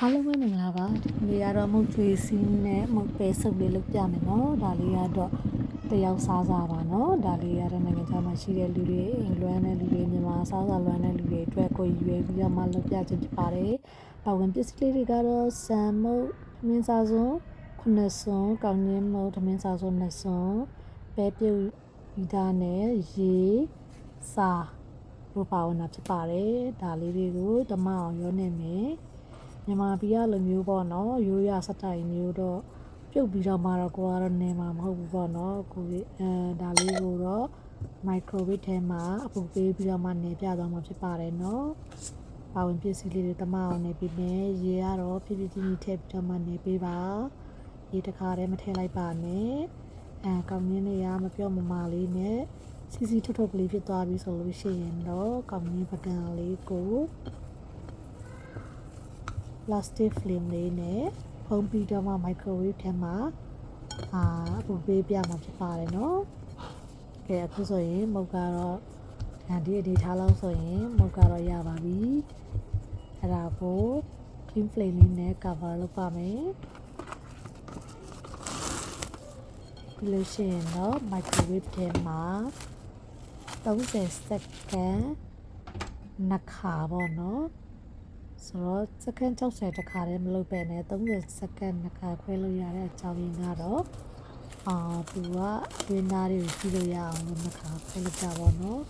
အားလုံးပဲမင်္ဂလာပါဒီနေ့ကတော့မုတ်ကျွေးစီးနဲ့မုတ်ပဲဆုပ်လေးလုပ်ပြမယ်နော်ဒါလေးကတော့တယောက်စားစားပါနော်ဒါလေးကတော့နိုင်ငံခြားမှာရှိတဲ့လူတွေအင်္ဂလန်နဲ့လူတွေမြန်မာစားစားလွမ်းတဲ့လူတွေအတွက်ကိုရွေးပြီးတော့မှလုပ်ပြခြင်းဖြစ်ပါတယ်ပါဝင်ပစ္စည်းလေးတွေကတော့ဆန်မုတ်သမင်းစားစုံခုနှစ်စုံကောင်းငင်းမုတ်သမင်းစားစုံနှစ်စုံပဲပြုတ်ဤသားနဲ့ရေစားတို့ပါဝင်တာဖြစ်ပါတယ်ဒါလေးတွေကိုဓမ္မအောင်ရောနေမယ် မြန်မာပြည်ကလိုမျိုးပေါ့နော်ရိုးရစတိုင်မျိုးတော့ပြုတ်ပြီးတော့မှတော့ကိုကတော့နေမှာမဟုတ်ဘူးပေါ့နော်ကိုကြီးအဲဒါလေးကိုတော့ microwave ထဲမှာအပူပေးပြီးတော့မှနေပြသွားမှာဖြစ်ပါတယ်နော်ပါဝင်ပစ္စည်းလေးတွေတမအောင်နေပြီးမယ်ရေကတော့ဖြည်းဖြည်းချင်းထည့်ပြီးတော့မှနေပေးပါရေတစ်ခါတည်းမထည့်လိုက်ပါနဲ့အဲကောင်းရင်းတွေကမပြော့မမာလေးနဲ့စီစီထုတ်ထုတ်ကလေးဖြစ်သွားပြီဆိုလို့ရှိရင်တော့ကောင်းရင်းပကံလေးကို plastic film လေးနဲ့ဖုံးပြီးတော့မှ microwave ထဲမှာအာအပူပေးပြမှာဖြစ်ပါတယ်နော်။ကဲအခုဆိုရင်မုတ်ကတော့ဒီအနေထားလောက်ဆိုရင်မုတ်ကတော့ရပါပြီ။အဲ့ဒါကို clean flame လေးနဲ့ cover လုပ်ပါမယ်။ပြီးလို့ရှိရင်တော့ microwave ထဲမှာ30စက္ကန့်နှစ်ခါပေါ့နော်။ ဆိုတော့စက္ကန့်60တခါတည်းမလုပ်ပဲနဲ့30စက္ကန့်နှစ်ခါခွဲလို့ရတဲ့အကြောင်းရင်းကတော့အာသူကဝင်းသားတွေကိုကြည့်လို့ရအောင်လို့နှစ်ခါခွဲလိုက်ကြပါတော့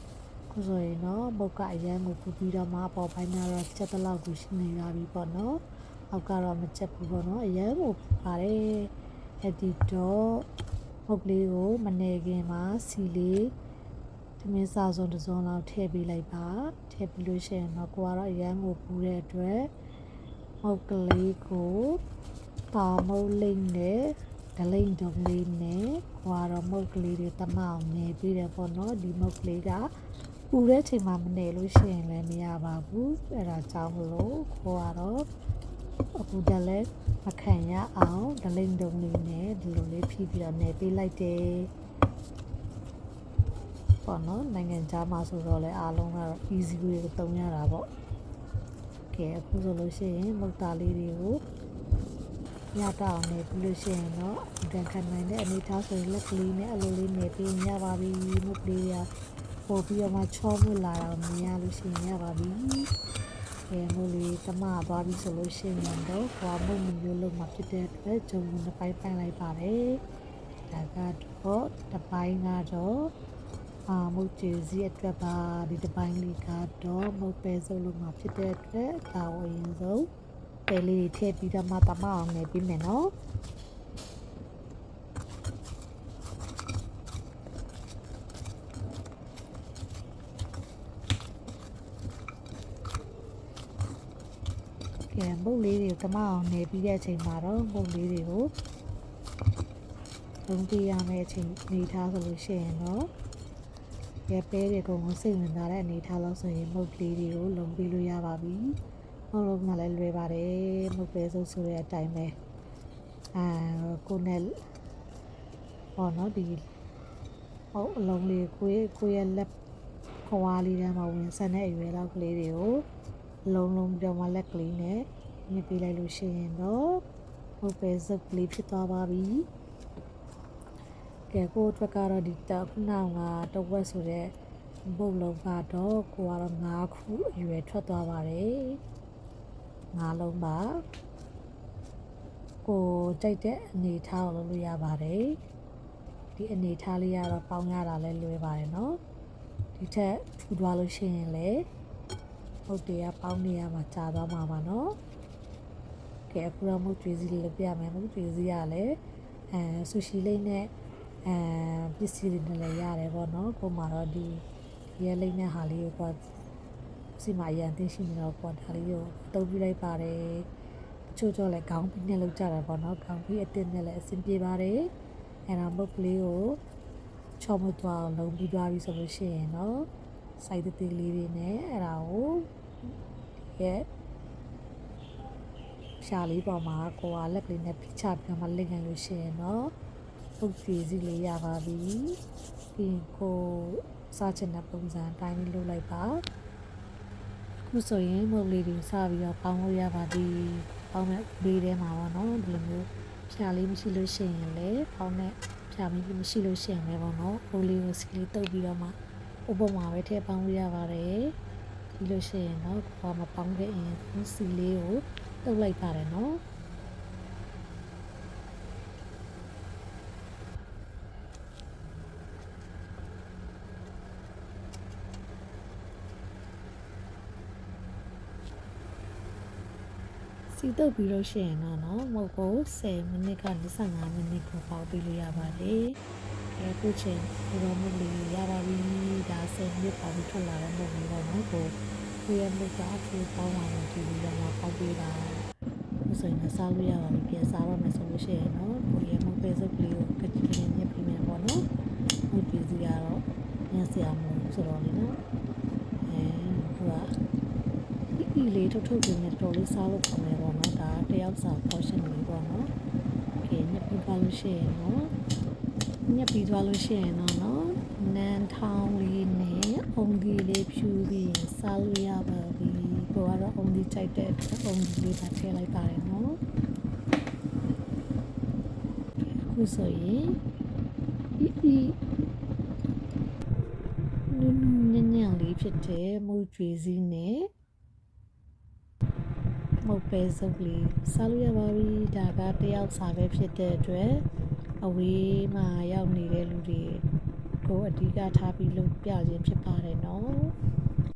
ခုဆိုရင်တော့ဘုတ်ကအရန်ကိုပူပြီးတော့မှအပေါ်ပိုင်းကတော့ချက်တလောက်ကိုရှိနေရပြီပေါ့နော်အောက်ကတော့မချက်ဘူးပေါ့နော်အရန်ကိုပါတယ်အဲ့ဒီတော့ဘုတ်လေးကိုမနေခင်မှာစီလေးသ မင်းစာစုံတစ်စုံလောက်ထည့်ပေးလိုက်ပါထည့်ပြီးလို့ရှိရင်တော့ကိုကတော့အရန်ကိုပူတဲ့အတွက်မုတ်ကလေးကိုပါမုတ်လိမ့်နဲ့ဒလိမ့်တုံလေးနဲ့ကိုကတော့မုတ်ကလေးတွေတမအောင်နေပြီးတယ်ပေါ့နော်ဒီမုတ်ကလေးကပူတဲ့ချိန်မှာမနေလို့ရှိရင်လည်းမရပါဘူးအဲ့ဒါကြောင့်မလို့ကိုကတော့အခုတည်းလဲမခံရအောင်ဒလိမ့်တုံလေးနဲ့ဒီလိုလေးဖြီးပြီးတော့နေပေးလိုက်တယ် ပေါ့နော်နိုင်ငံခြားမှာဆိုတော့လဲအားလုံးကတော့ easy way ကိုတုံးရတာပေါ့ကဲအခုဆိုလို့ရှိရင်မုတ်သားလေးတွေကိုညတောင်နေပြီးလို့ရှိရင်တော့ဒန်ခံနိုင်တဲ့အနေထားဆိုရင်လက်ကလေးနဲ့အလိုလေးနေပြီးညပါပြီမုတ်ကလေးတွေကပို့ပြီးတော့မှချောမွလာတော့မြင်ရလို့ရှိရင်ရပါပြီကဲမို့လေးတမသွားပြီဆိုလို့ရှိရင်တော့ဘွားမုတ်မျိုးလုံးမှာဖြစ်တဲ့အတွက်ဂျုံကိုနှစ်ပိုင်းပိုင်းလိုက်ပါတယ်ဒါကတော့တစ်ပိုင်းကတော့ အာမုတ်ကျေစီအတွက်ပါဒီတစ်ပိုင်းလေးကတော့မုတ်ပဲစုပ်လို့မှာဖြစ်တဲ့အတွက်ဒါကိုအရင်ဆုံးပဲလေးတွေထည့်ပြီးတော့မှတမအောင်နေပြီးမယ်နော်ကဲမုတ်လေးတွေကိုတမအောင်နေပြီးတဲ့အချိန်မှာတော့မုတ်လေးတွေကိုလုံးပြရမယ့်အချိန်နေထားဆိုလို့ရှိရင်တော့ ရဲပဲတွေအကုန်လုံးစိတ်ဝင်စားတဲ့အနေထားလို့ဆိုရင်မုတ်ကလေးတွေကိုလုံပြီးလို့ရပါပြီ။မုတ်လုံးကလည်းလွယ်ပါတယ်။မုတ်ပဲစုပ်ဆိုတဲ့အတိုင်းပဲ။အာကိုနဲ့ဟောနော်ဒီဟုတ်အလုံးလေးကိုရဲ့ကိုရဲ့လက်ခွာလေးထဲမှာဝင်ဆက်တဲ့အရွယ်လောက်ကလေးတွေကိုလုံးလုံးပြီးတော့မှလက်ကလေးနဲ့ညှစ်ပေးလိုက်လို့ရှိရင်တော့မုတ်ပဲစုပ်ကလေးဖြစ်သွားပါပြီ။ ကဲကိုအတွက်ကတော့ဒီတခုနောင်ကတဝက်ဆိုတဲ့ဘုတ်လုံးကတော့ကိုကတော့9ခုအရွယ်ထွက်သွားပါတယ်9လုံးပါကိုကြိုက်တဲ့အနေထားကိုလုပ်လို့ရပါတယ်ဒီအနေထားလေးကတော့ပေါင်းရတာလည်းလွယ်ပါတယ်เนาะဒီထက်ထူသွားလို့ရှိရင်လည်းဟုတ်တယ်ကပေါင်းနေရမှာကြာသွားမှာပါเนาะကဲအခုတော့မုတ်ကျွေးစီလေးလုပ်ပြမယ်မုတ်ကျွေးစီကလည်းအဲဆူရှီလေးနဲ့ အဲပစ္စည်းတွေနဲ့လည်းရတယ်ပေါ့နော်ပုံမှာတော့ဒီရဲလိမ့်တဲ့ဟာလေးကိုကစီမအရန်သိရှိနေတော့ပေါ့ဒါလေးကိုအသုံးပြုလိုက်ပါတယ်တချို့တော့လည်းခေါင်းပြီးနဲ့လောက်ကြတာပေါ့နော်ခေါင်းပြီးအတင်းနဲ့လည်းအဆင်ပြေပါတယ်အဲဒါမုတ်ကလေးကိုချောမသွားအောင်လုံးပြီးသွားပြီဆိုလို့ရှိရင်တော့စိုက်တသေးလေးတွေနဲ့အဲဒါကိုရဲ့ဖြာလေးပေါ်မှာကိုကလက်ကလေးနဲ့ဖိချပြီးတော့မှလက်ခံလို့ရှိရင်တော့ ပုတ်ကြွေစီလေးရပါပြီပြီးရင်ကိုစားချင်တဲ့ပုံစံအတိုင်းလေးလုပ်လိုက်ပါခုဆိုရင်မုတ်လေးတွေစပြီးတော့ပေါင်းလို့ရပါပြီပကောင်းတဲ့ဘေးထဲမှာပေါ့နော်ဒီလိုမျိုးဖြာလေးမရှိလို့ရှိရင်လည်းပေါင်းနဲ့ဖြာမီးမရှိလို့ရှိရင်လည်းပေါ့နော်အိုးလေးကိုစီလေးတုပ်ပြီးတော့မှဥပမာပဲထည့်ပေါင်းလို့ရပါတယ်ပြီးလို့ရှိရင်တော့ဘာမပေါင်းခဲ့ရင်ဒီစီလေးကိုတုပ်လိုက်ပါတယ်နော် စီတုပ်ပြီးလို့ရှိရင်တော့နော်မဟုတ်ဘူး10မိနစ်ကနေ15မိနစ်ကိုပေါက်ပြီးလို့ရပါတယ်။အဲခုချိန်ဒီလိုမျိုးလေးရပါပြီဒါ10မိနစ်ပေါက်ပြီးထွက်လာတဲ့မဟုတ်ဘူးတော့နော်ကိုကိုရမှုကအထူးပေါင်းလာလို့ဒီလိုတော့ပေါက်ပြီးတာ။ဆိုရင်စားလို့ရပါပြီပြန်စားတော့မယ်ဆိုလို့ရှိရင်နော်ကိုရမှုပဲစုပ်ကလေးကိုကတိကလေးညက်ပြီးမယ်ပေါ့နော်။ဒီပြည်စီကတော့ညက်စရာမလိုဘူးဆိုတော့လေနော်။အဲဟိုက ပြီလေထုတ်ထုတ်ပြင်နေတော်လေးစားလို့ခေါ်မယ်ပေါ့နော်ဒါတယောက်စာပေါ်ရှင်လေးပေါ့နော်ကဲညက်ပြီးသွားလို့ရှိရင်နော်ညက်ပြီးသွားလို့ရှိရင်တော့နော်နန်ထောင်းလေးနဲ့အုံဒီလေးဖြူပြီးစားလို့ရပါပြီကိုကတော့အုံဒီကြိုက်တဲ့အုံဒီလေးပါထည့်လိုက်ပါတယ်နော်ခုဆိုရင်အီအီနုနုညံ့ညံ့လေးဖြစ်တဲ့မုတ်ကြွေးစည်းနဲ့ မုတ်ပဲစုပ်လေးစားလို့ရပါပြီဒါကတယောက်စားပဲဖြစ်တဲ့အတွက်အဝေးမှာရောက်နေတဲ့လူတွေကိုအဓိကထားပြီးလုပ်ပြခြင်းဖြစ်ပါတယ်နော်